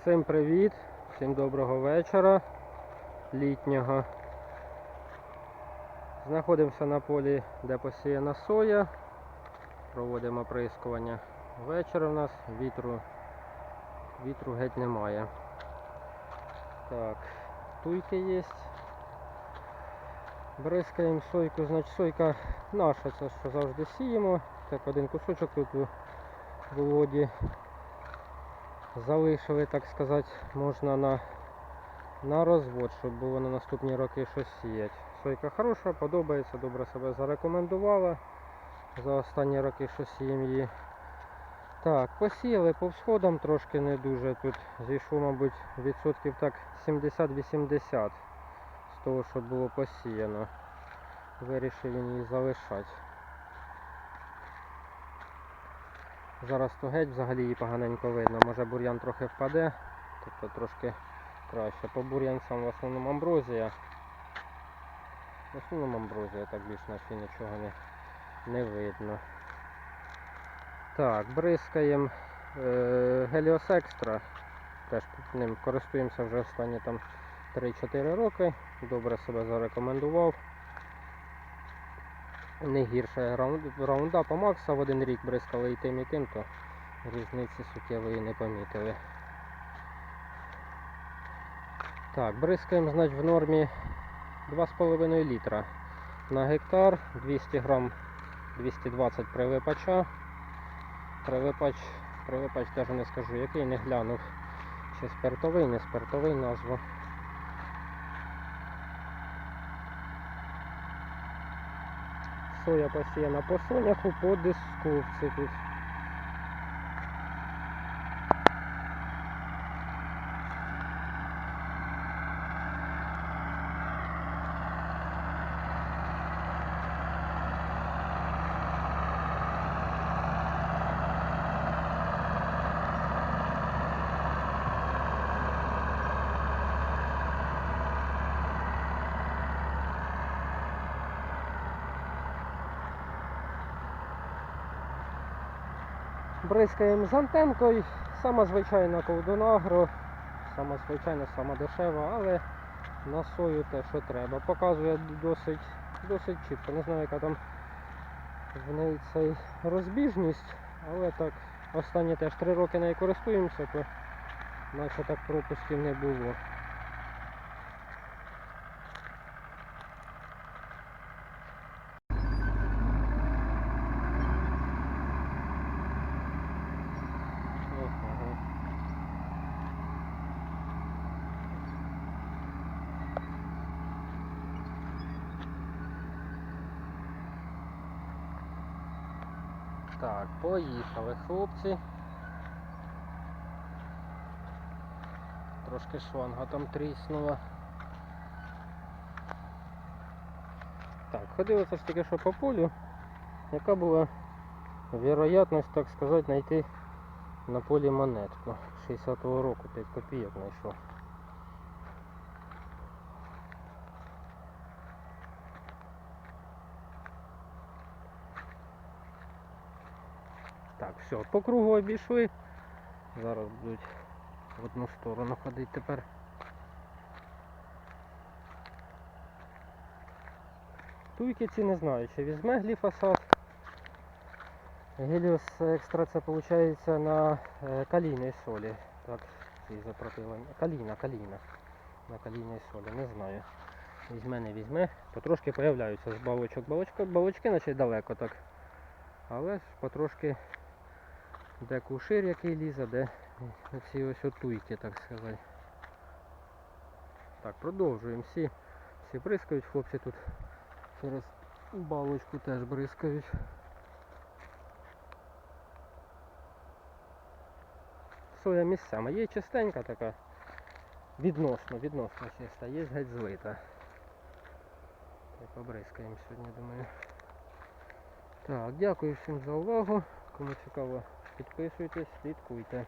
Всім привіт, всім доброго вечора літнього. Знаходимося на полі, де посіяна соя. Проводимо оприскування. Вечір у нас вітру, вітру геть немає. Так, туйки є. Бризкаємо сойку, значить сойка наша, це що завжди сіємо. Так, один кусочок тут у Володі залишили, так сказати, можна на, на розвод, щоб було на наступні роки щось сіяти. Сойка хороша, подобається, добре себе зарекомендувала. За останні роки що сіємо її. Так, посіяли по всходам трошки не дуже. Тут зійшло, мабуть, відсотків так 70-80 з того, що було посіяно. Вирішив він її залишати. Зараз то геть взагалі її поганенько видно. Може бур'ян трохи впаде, тобто трошки краще. По бур'янцям в основному амброзія. В основному амброзія, так більш наче нічого не, не видно. Так, бризкаємо е, Helios Extra. Теж ним користуємося вже останні там 3-4 роки. Добре себе зарекомендував. Не гірше раунд- раундапа Макса в один рік бризкали і тим, і тим, то різниці суттєвої не помітили. Так, бризкаємо, значить, в нормі 2,5 літра на гектар, 200 грам 220 привипача. Привипач, привипач теж не скажу, який не глянув. Чи спиртовий, не спиртовий назву. Соя посіяна по соняху, по дисковці тут. Бризкаємо з антенкою, сама звичайна колдонагро, сама звичайна, сама дешева, але на сою те, що треба. Показує досить, досить чітко. Не знаю, яка там в неї цей розбіжність, але так, останні теж три роки нею користуємося, то наче так пропусків не було. Так, поїхали, хлопці. Трошки шланга там тріснула. Так, ходили це ж тільки що по полю. Яка була вероятність, так сказати, знайти на полі монетку 60-го року 5 копійок знайшов. Так, все, по кругу обійшли. Зараз будуть в одну сторону ходити тепер. Туйки ці не знаю, чи візьме гліфосат. Геліос екстра це виходить на е, калійній солі. Так. Каліна, каліна. На калійній солі, не знаю. Візьме, не візьме. Потрошки появляються з балочок. Балочки, балочки далеко так. Але ж потрошки де кушир який лізе, де ці ось отуйки, так сказати. Так, продовжуємо. Всі, всі бризкають, хлопці тут через балочку теж бризкають. Соя місцями. Є чистенька така. Відносно, відносно чиста, є геть злита. Так, побризкаємо сьогодні, думаю. Так, дякую всім за увагу. Кому цікаво, підписуйтесь, слідкуйте.